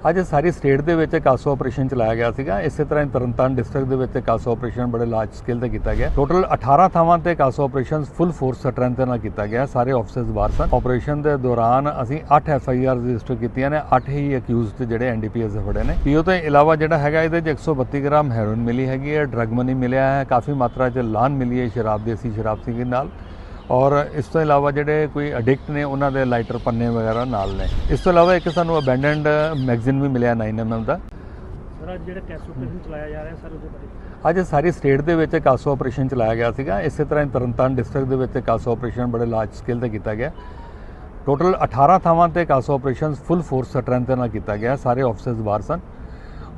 ਅੱਜ ਸਾਰੀ ਸਟੇਟ ਦੇ ਵਿੱਚ ਕਾਸੋ ਆਪਰੇਸ਼ਨ ਚਲਾਇਆ ਗਿਆ ਸੀਗਾ। ਇਸੇ ਤਰ੍ਹਾਂ ਹੀ ਤਰਨਤਾਰਨ ਡਿਸਟ੍ਰਿਕਟ ਦੇ ਵਿੱਚ ਕਾਸੋ ਆਪਰੇਸ਼ਨ ਬੜੇ ਲਾਰਜ ਸਕੇਲ ਤੇ ਕੀਤਾ ਗਿਆ। ਟੋਟਲ 18 ਥਾਵਾਂ ਤੇ CASO operation full force strength ਦੇ ਨਾਲ ਕੀਤਾ ਗਿਆ। ਸਾਰੇ ਆਫਿਸਰਸ ਬਾਹਰ ਸਨ। ਆਪਰੇਸ਼ਨ ਦੇ ਦੌਰਾਨ ਅਸੀਂ 8 ਐਫ ਆਈ ਆਰ ਰਜਿਸਟਰ ਕੀਤੀਆਂ ਨੇ। 8 ਹੀ ਅਕਿਊਜ਼ਡ ਜਿਹੜੇ ਐਨ ਡੀ ਪੀ ਐਸ ਦੇ ਫੜੇ ਨੇ। ਪੀਓ ਤੋਂ ਇਲਾਵਾ ਜਿਹੜਾ ਹੈਗਾ, ਇਹਦੇ 'ਚ 132 ਗ੍ਰਾਮ ਹੈਰੋਇਨ ਮਿਲੀ ਹੈਗੀ ਹੈ। ਡਰਗ ਮਨੀ ਮਿਲਿਆ ਹੈ। ਕਾਫੀ ਮਾਤਰਾ 'ਚ ਲਾਨ ਮਿਲੀ ਹੈ ਸ਼ਰਾਬ, ਦੇਸੀ ਸ਼ਰਾਬ ਸੀਗੀ ਨਾਲ। ਔਰ ਇਸ ਤੋਂ ਇਲਾਵਾ ਜਿਹੜੇ ਕੋਈ ਐਡਿਕਟ ਨੇ ਉਹਨਾਂ ਦੇ ਲਾਈਟਰ ਪੰਨੇ ਵਗੈਰਾ ਨਾਲ ਨੇ। ਇਸ ਤੋਂ ਇਲਾਵਾ ਇੱਕ ਸਾਨੂੰ ਅਬੈਂਡਨਡ ਮੈਗਜ਼ੀਨ ਵੀ ਮਿਲਿਆ 9mm ਦਾ। ਸਰ ਅੱਜ ਜਿਹੜਾ ਕੈਸ ਆਪਰੇਸ਼ਨ ਚਲਾਇਆ ਜਾ ਰਿਹਾ ਸਰ ਉਹਦੇ ਬਾਰੇ? ਅੱਜ ਸਾਰੀ ਸਟੇਟ ਦੇ ਵਿੱਚ ਕਾਸੋ ਆਪਰੇਸ਼ਨ ਚਲਾਇਆ ਗਿਆ ਸੀਗਾ। ਇਸੇ ਤਰ੍ਹਾਂ ਹੀ ਤਰਨਤਾਰਨ ਡਿਸਟ੍ਰਿਕਟ ਦੇ ਵਿੱਚ ਕਾਸੋ ਆਪਰੇਸ਼ਨ ਬੜੇ ਲਾਰਜ ਸਕੇਲ ਤੇ ਕੀਤਾ ਗਿਆ। ਟੋਟਲ 18 ਥਾਵਾਂ ਤੇ CASO operation full force strength ਨਾਲ ਕੀਤਾ ਗਿਆ। ਸਾਰੇ ਆਫਿਸਰਸ ਬਾਹਰ ਸਨ।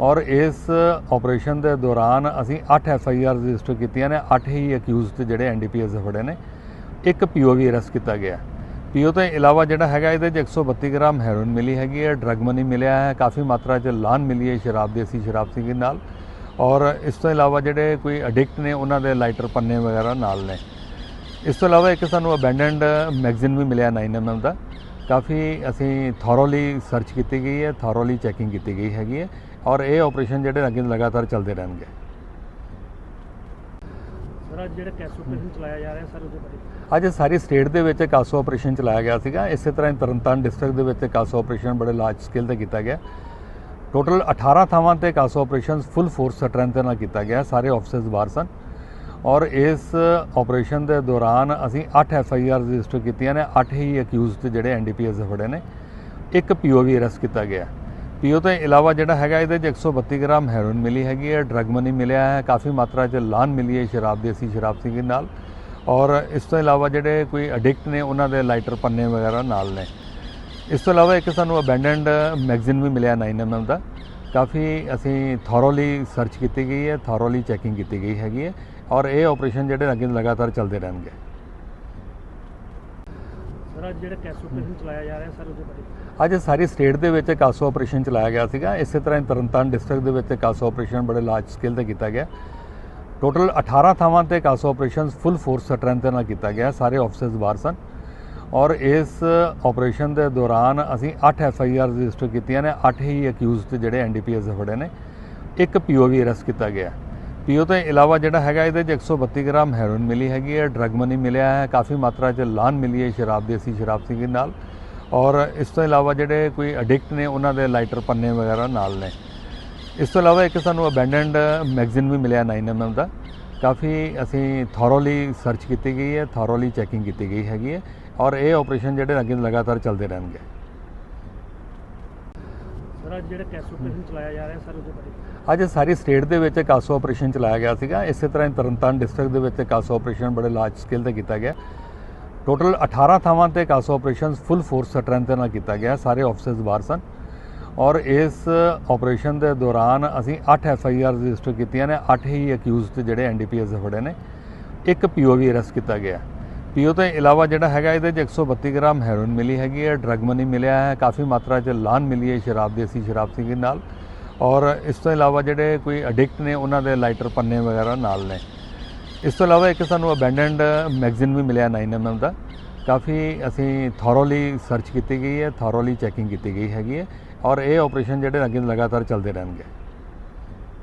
ਔਰ ਇਸ ਆਪਰੇਸ਼ਨ ਦੇ ਦੌਰਾਨ ਅਸੀਂ 8 ਐਫ ਆਈ ਆਰ ਰਜਿਸਟਰ ਕੀਤੀਆਂ ਨੇ। 8 ਹੀ ਅਕਿਊਜ਼ਡ ਜਿਹੜੇ ਐਨ ਡੀ ਪੀ ਐਸ ਦੇ ਫੜੇ ਨੇ। ਇੱਕ ਪੀਓ ਵੀ ਅਰੈਸਟ ਕੀਤਾ ਗਿਆ। ਪੀਓ ਤੋਂ ਇਲਾਵਾ ਜਿਹੜਾ ਹੈਗਾ, ਇਹਦੇ 'ਚ 132 ਗ੍ਰਾਮ ਹੈਰੋਇਨ ਮਿਲੀ ਹੈਗੀ ਹੈ, ਡਰਗ ਮਨੀ ਮਿਲਿਆ ਹੈ, ਕਾਫੀ ਮਾਤਰਾ 'ਚ ਲਾਨ ਮਿਲੀ ਹੈ ਸ਼ਰਾਬ ਦੇਸੀ ਸ਼ਰਾਬ ਸੀਗੀ ਨਾਲ। ਔਰ ਇਸ ਤੋਂ ਇਲਾਵਾ ਜਿਹੜੇ ਕੋਈ ਐਡਿਕਟ ਨੇ, ਉਹਨਾਂ ਦੇ ਲਾਈਟਰ ਪੰਨੇ ਵਗੈਰਾ ਨਾਲ ਨੇ। ਇਸ ਤੋਂ ਇਲਾਵਾ ਇੱਕ ਸਾਨੂੰ ਅਬੈਂਡਨਡ ਮੈਗਜ਼ੀਨ ਵੀ ਮਿਲਿਆ 9mm ਦਾ। ਕਾਫੀ ਅਸੀਂ ਥੋਰੋਲੀ ਸਰਚ ਕੀਤੀ ਗਈ ਹੈ ਥੋਰੋਲੀ ਚੈਕਿੰਗ ਕੀਤੀ ਗਈ ਹੈਗੀ ਹੈ। ਔਰ ਇਹ ਆਪਰੇਸ਼ਨ ਜਿਹੜੇ ਅੱਗੇ ਲਗਾਤਾਰ ਚੱਲਦੇ ਰਹਿਣਗੇ। ਸਰ ਅੱਜ ਜਿਹੜਾ ਕੈਸ ਆਪਰੇਸ਼ਨ ਚਲਾਇਆ ਜਾ ਰਿਹਾ, ਸਰ ਉਹਦੇ ਬਾਰੇ। ਅੱਜ ਸਾਰੀ ਸਟੇਟ ਦੇ ਵਿੱਚ ਕਾਸੋ ਆਪਰੇਸ਼ਨ ਚਲਾਇਆ ਗਿਆ ਸੀਗਾ। ਇਸੇ ਤਰ੍ਹਾਂ ਹੀ ਤਰਨਤਾਰਨ ਡਿਸਟ੍ਰਿਕਟ ਦੇ ਵਿੱਚ ਕਾਸੋ ਆਪਰੇਸ਼ਨ ਬੜੇ ਲਾਰਜ ਸਕੇਲ ਤੇ ਕੀਤਾ ਗਿਆ। ਟੋਟਲ 18 ਥਾਵਾਂ ਤੇ CASO operation full force strength ਨਾਲ ਕੀਤਾ ਗਿਆ। ਸਾਰੇ ਆਫਿਸਰਸ ਬਾਹਰ ਸਨ। ਔਰ ਇਸ ਆਪਰੇਸ਼ਨ ਦੇ ਦੌਰਾਨ ਅਸੀਂ 8 ਐਫ ਆਈ ਆਰ ਰਜਿਸਟਰ ਕੀਤੀਆਂ ਨੇ। 8 ਹੀ ਅਕਿਊਜ਼ਡ ਜਿਹੜੇ ਐਨ ਡੀ ਪੀ ਐਸ ਦੇ ਫੜੇ ਨੇ। ਇੱਕ ਪੀਓ ਵੀ ਅਰੈਸਟ ਕੀਤਾ ਗਿਆ। ਪੀਓ ਤੋਂ ਇਲਾਵਾ ਜਿਹੜਾ ਹੈਗਾ, ਇਹਦੇ 'ਚ 132 ਗ੍ਰਾਮ ਹੈਰੋਇਨ ਮਿਲੀ ਹੈਗੀ ਹੈ, ਡਰਗ ਮਨੀ ਮਿਲਿਆ ਹੈ, ਕਾਫੀ ਮਾਤਰਾ 'ਚ ਲਾਨ ਮਿਲੀ ਹੈ ਸ਼ਰਾਬ ਦੇਸੀ ਸ਼ਰਾਬ ਸੀਗੀ ਨਾਲ। ਔਰ ਇਸ ਤੋਂ ਇਲਾਵਾ ਜਿਹੜੇ ਕੋਈ ਐਡਿਕਟ ਨੇ, ਉਹਨਾਂ ਦੇ ਲਾਈਟਰ ਪੰਨੇ ਵਗੈਰਾ ਨਾਲ ਨੇ। ਇਸ ਤੋਂ ਇਲਾਵਾ ਇੱਕ ਸਾਨੂੰ ਅਬੈਂਡਨਡ ਮੈਗਜ਼ੀਨ ਵੀ ਮਿਲਿਆ 9mm ਦਾ। ਕਾਫੀ ਅਸੀਂ ਥੋਰੋਲੀ ਸਰਚ ਕੀਤੀ ਗਈ ਹੈ ਥੋਰੋਲੀ ਚੈਕਿੰਗ ਕੀਤੀ ਗਈ ਹੈਗੀ ਹੈ। ਔਰ ਇਹ ਆਪਰੇਸ਼ਨ ਜਿਹੜੇ ਅੱਗੇ ਲਗਾਤਾਰ ਚੱਲਦੇ ਰਹਿਣਗੇ। ਸਰ ਅੱਜ ਜਿਹੜਾ ਕੈਸ ਆਪਰੇਸ਼ਨ ਚਲਾਇਆ ਜਾ ਰਿਹਾ ਸਰ ਉਹਦੇ ਬਾਰੇ। ਅੱਜ ਸਾਰੀ ਸਟੇਟ ਦੇ ਵਿੱਚ ਕਾਸੋ ਆਪਰੇਸ਼ਨ ਚਲਾਇਆ ਗਿਆ ਸੀਗਾ। ਇਸੇ ਤਰ੍ਹਾਂ ਤਰਨਤਾਰਨ ਡਿਸਟ੍ਰਿਕਟ ਦੇ ਵਿੱਚ ਕਾਸੋ ਆਪਰੇਸ਼ਨ ਬੜੇ ਲਾਰਜ ਸਕੇਲ ਤੇ ਕੀਤਾ ਗਿਆ। ਟੋਟਲ 18 ਥਾਵਾਂ ਤੇ CASO operation full force strength ਨਾਲ ਕੀਤਾ ਗਿਆ। ਸਾਰੇ ਆਫਿਸਰਸ ਬਾਹਰ ਸਨ। ਔਰ ਇਸ ਆਪਰੇਸ਼ਨ ਦੇ ਦੌਰਾਨ ਅਸੀਂ 8 ਐਫ ਆਈ ਆਰ ਰਜਿਸਟਰ ਕੀਤੀਆਂ ਨੇ। 8 ਹੀ ਅਕਿਊਜ਼ਡ ਜਿਹੜੇ ਐਨ ਡੀ ਪੀ ਐਸ ਦੇ ਫੜੇ ਨੇ। ਇੱਕ ਪੀਓ ਵੀ ਅਰੈਸਟ ਕੀਤਾ ਗਿਆ। ਪੀਓ ਤੋਂ ਇਲਾਵਾ ਜਿਹੜਾ ਹੈਗਾ ਇਹਦੇ 'ਚ 132 ਗ੍ਰਾਮ ਹੈਰੋਇਨ ਮਿਲੀ ਹੈਗੀ ਹੈ, ਡਰਗ ਮਨੀ ਮਿਲਿਆ ਹੈ, ਕਾਫੀ ਮਾਤਰਾ 'ਚ ਲਾਨ ਮਿਲੀ ਹੈ ਸ਼ਰਾਬ ਦੇਸੀ ਸ਼ਰਾਬ ਸੀਗੀ ਨਾਲ। ਔਰ ਇਸ ਤੋਂ ਇਲਾਵਾ ਜਿਹੜੇ ਕੋਈ ਐਡਿਕਟ ਨੇ, ਉਹਨਾਂ ਦੇ ਲਾਈਟਰ ਪੰਨੇ ਵਗੈਰਾ ਨਾਲ ਨੇ। ਇਸ ਤੋਂ ਇਲਾਵਾ ਇੱਕ ਸਾਨੂੰ ਅਬੈਂਡਨਡ ਮੈਗਜ਼ੀਨ ਵੀ ਮਿਲਿਆ 9mm ਦਾ। ਕਾਫੀ ਅਸੀਂ ਥੋਰੋਲੀ ਸਰਚ ਕੀਤੀ ਗਈ ਹੈ ਥੋਰੋਲੀ ਚੈਕਿੰਗ ਕੀਤੀ ਗਈ ਹੈਗੀ ਹੈ। ਔਰ ਇਹ ਆਪਰੇਸ਼ਨ ਜਿਹੜੇ ਅੱਗੇ ਲਗਾਤਾਰ ਚੱਲਦੇ ਰਹਿਣਗੇ। ਸਰ ਅੱਜ ਜਿਹੜਾ ਕੈਸ ਆਪਰੇਸ਼ਨ ਚਲਾਇਆ ਜਾ ਰਿਹਾ ਸਰ, ਉਹਦੇ ਬਾਰੇ। ਅੱਜ ਸਾਰੀ ਸਟੇਟ ਦੇ ਵਿੱਚ ਕਾਸੋ ਆਪਰੇਸ਼ਨ ਚਲਾਇਆ ਗਿਆ ਸੀਗਾ। ਇਸੇ ਤਰ੍ਹਾਂ ਹੀ ਤਰਨਤਾਰਨ ਡਿਸਟ੍ਰਿਕਟ ਦੇ ਵਿੱਚ ਕਾਸੋ ਆਪਰੇਸ਼ਨ ਬੜੇ ਲਾਰਜ ਸਕੇਲ ਤੇ ਕੀਤਾ ਗਿਆ। ਟੋਟਲ 18 ਥਾਵਾਂ ਤੇ CASO operation full force strength ਨਾਲ ਕੀਤਾ ਗਿਆ। ਸਾਰੇ ਆਫਿਸਰਸ ਬਾਹਰ ਸਨ। ਔਰ ਇਸ ਆਪਰੇਸ਼ਨ ਦੇ ਦੌਰਾਨ ਅਸੀਂ 8 ਐਫ ਆਈ ਆਰ ਰਜਿਸਟਰ ਕੀਤੀਆਂ ਨੇ। 8 ਹੀ ਅਕਿਊਜ਼ਡ ਜਿਹੜੇ ਐਨ ਡੀ ਪੀ ਐਸ ਦੇ ਫੜੇ ਨੇ। ਇੱਕ ਪੀਓ ਵੀ ਅਰੈਸਟ ਕੀਤਾ ਗਿਆ। ਪੀਓ ਤੋਂ ਇਲਾਵਾ ਜਿਹੜਾ ਹੈਗਾ ਇਹਦੇ 'ਚ 132 ਗ੍ਰਾਮ ਹੈਰੋਇਨ ਮਿਲੀ ਹੈਗੀ ਹੈ, ਡਰਗ ਮਨੀ ਮਿਲਿਆ ਹੈ, ਕਾਫੀ ਮਾਤਰਾ 'ਚ ਲਾਨ ਮਿਲੀ ਹੈ ਸ਼ਰਾਬ ਦੇਸੀ ਸ਼ਰਾਬ ਸੀਗੀ ਨਾਲ। ਔਰ ਇਸ ਤੋਂ ਇਲਾਵਾ ਜਿਹੜੇ ਕੋਈ ਐਡਿਕਟ ਨੇ, ਉਹਨਾਂ ਦੇ ਲਾਈਟਰ ਪੰਨੇ ਵਗੈਰਾ ਨਾਲ ਨੇ। ਇਸ ਤੋਂ ਇਲਾਵਾ ਇੱਕ ਸਾਨੂੰ ਅਬੈਂਡਨਡ ਮੈਗਜ਼ੀਨ ਵੀ ਮਿਲਿਆ 9mm ਦਾ। ਕਾਫੀ ਅਸੀਂ ਥੋਰੋਲੀ ਸਰਚ ਕੀਤੀ ਗਈ ਹੈ ਥੋਰੋਲੀ ਚੈਕਿੰਗ ਕੀਤੀ ਗਈ ਹੈਗੀ ਹੈ। ਔਰ ਇਹ ਆਪਰੇਸ਼ਨ ਜਿਹੜੇ ਅੱਗੇ ਲਗਾਤਾਰ ਚੱਲਦੇ ਰਹਿਣਗੇ।